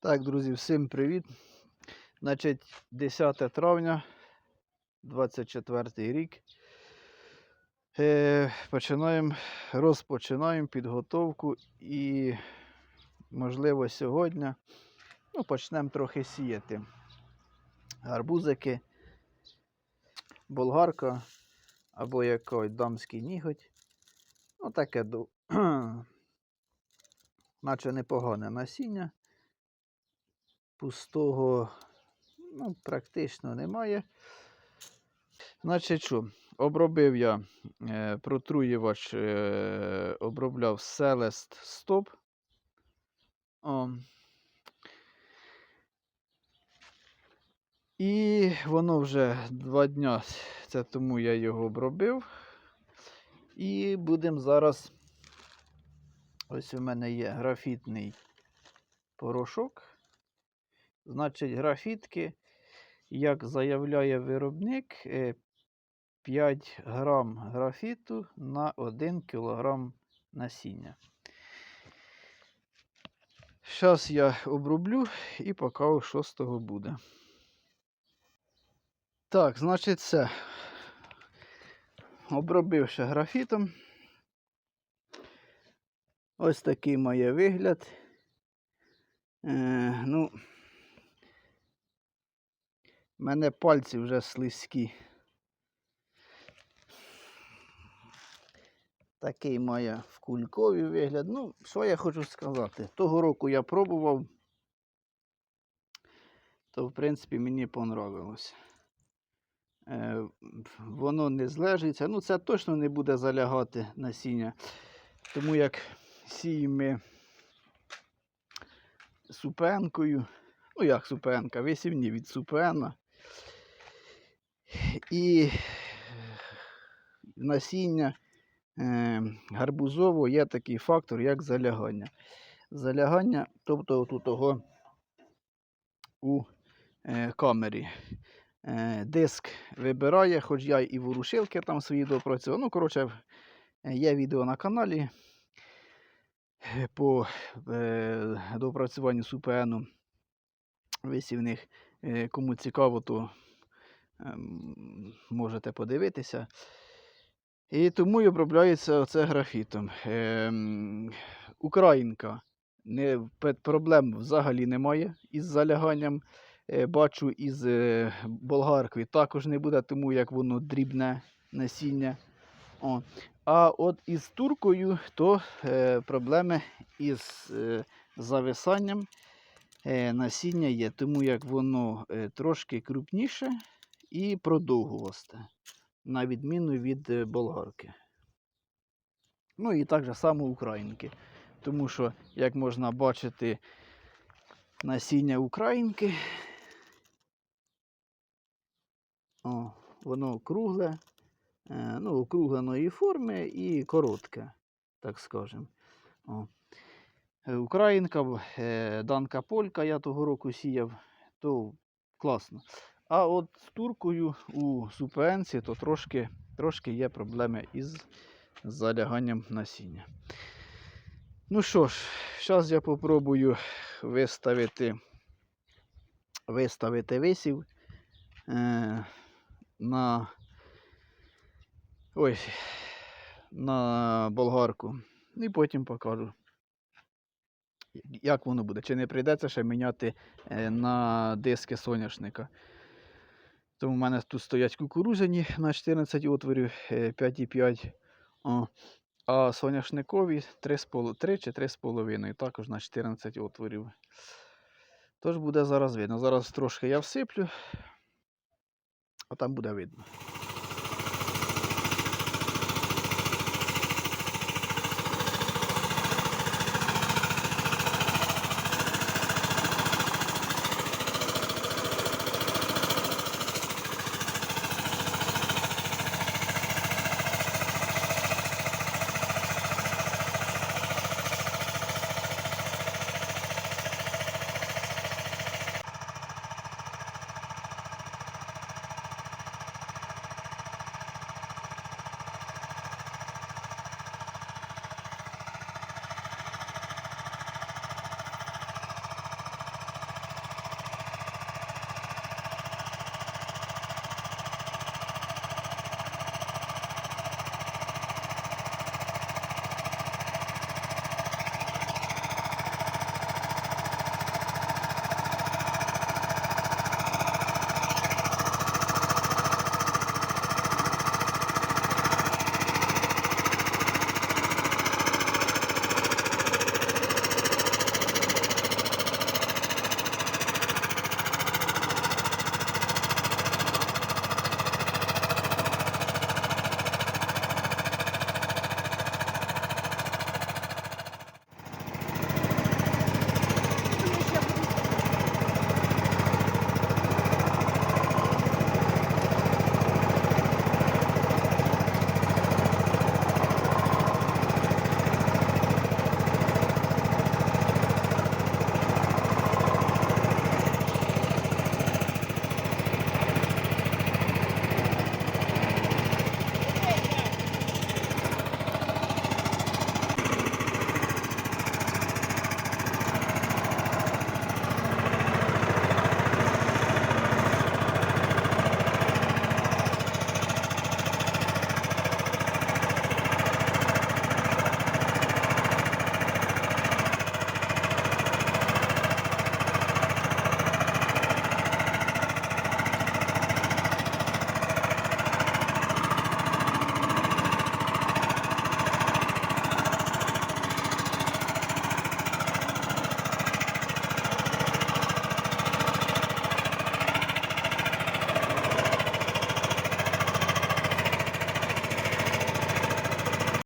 Так, друзі, всім привіт. Значить, 10 травня, 24 рік. Е, починаємо, розпочинаємо підготовку і, можливо, сьогодні ну, почнемо трохи сіяти. Гарбузики, болгарка або який дамський ніготь. Ну, таке, наче непогане насіння пустого ну, практично немає. Значить, що, обробив я е, протруювач, е, обробляв Селест Стоп. І воно вже два дня, це тому я його обробив. І будемо зараз. Ось у мене є графітний порошок. Значить, графітки, як заявляє виробник, е, 5 грам графіту на 1 кілограм насіння. Зараз я оброблю і покажу, що з того буде. Так, значить, це. Обробивши графітом. Ось такий має вигляд. Е, ну, в мене пальці вже слизькі. Такий має в кульковий вигляд. Ну, що я хочу сказати? Того року я пробував, то в принципі мені понравилось. Е, воно не злежиться. Ну, це точно не буде залягати насіння. Тому як сіємо супенкою. Ну, як супенка, висівні від супена. І насіння е, гарбузово є такий фактор, як залягання. Залягання, тобто тут того у е, камері. Е, диск вибирає, хоч я і ворушилки там свої допрацював. Ну, коротше, е, є відео на каналі по допрацюванню супену висівних. Е, Кому цікаво, то ем, можете подивитися. І тому і обробляється оце графітом. Ем, Українка. Не, проблем взагалі немає із заляганням. Е, Бачу, із е, болгаркою також не буде, тому як воно дрібне насіння. О. А от із туркою, то проблеми із зависанням насіння є, тому як воно е, трошки крупніше і продовгувасте, на відміну від е, болгарки. Ну і так же само українки. Тому що, як можна бачити, насіння українки, о, воно кругле, е, ну, округленої форми і коротке, так скажемо. Е, Українка, е, данка полька я того року сіяв, то класно. А от з туркою у супенці то трошки, трошки є проблеми із заляганням насіння. Ну що ж, зараз я попробую виставити, виставити висів е, на, ой, на болгарку. І потім покажу як воно буде. Чи не прийдеться ще міняти е, на диски соняшника. Тому в мене тут стоять кукурузяні на 14 отворів е, 5,5. А соняшникові 3, 3 чи 3,5, також на 14 отворів. Тож буде зараз видно. Зараз трошки я всиплю, а там буде видно.